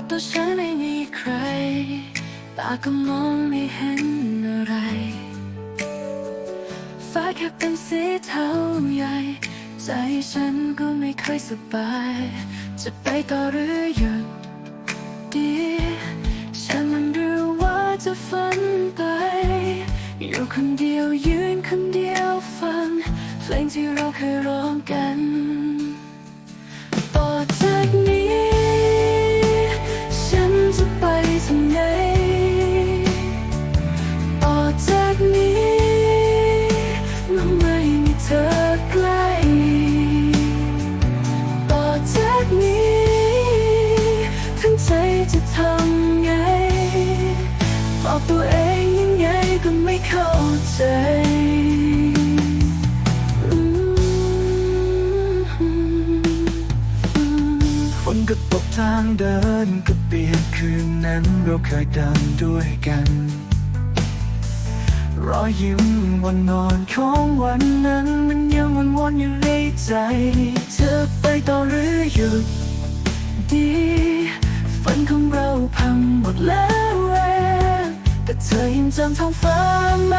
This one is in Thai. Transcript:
อกตัวฉันไม่มีใคร ตาก็มองไม่เห็นอะไร ฟ้าแค่เป็นสีเทาใหญ่ ใจฉันก็ไม่ค่อยสบาย จะไปต่อหรือหยุดดีฉันมันรู้ว่าจะฝันไป อยู่คนเดียวยืนคนเดียวฟัง เพลงที่เราเคยร้องกัน ไทางเดินก็เปลี่ยกคืนนั้นเราเคยเดินด้วยกัน รอยยิ้มวันนอนของวันนั้น มันยังวนวนอยู่ในใจ เธอไปต่อหรือหยุดดีฝันของเราพังหมดแล้วแหละแต่เธอยังจำท้องฟ้าไหม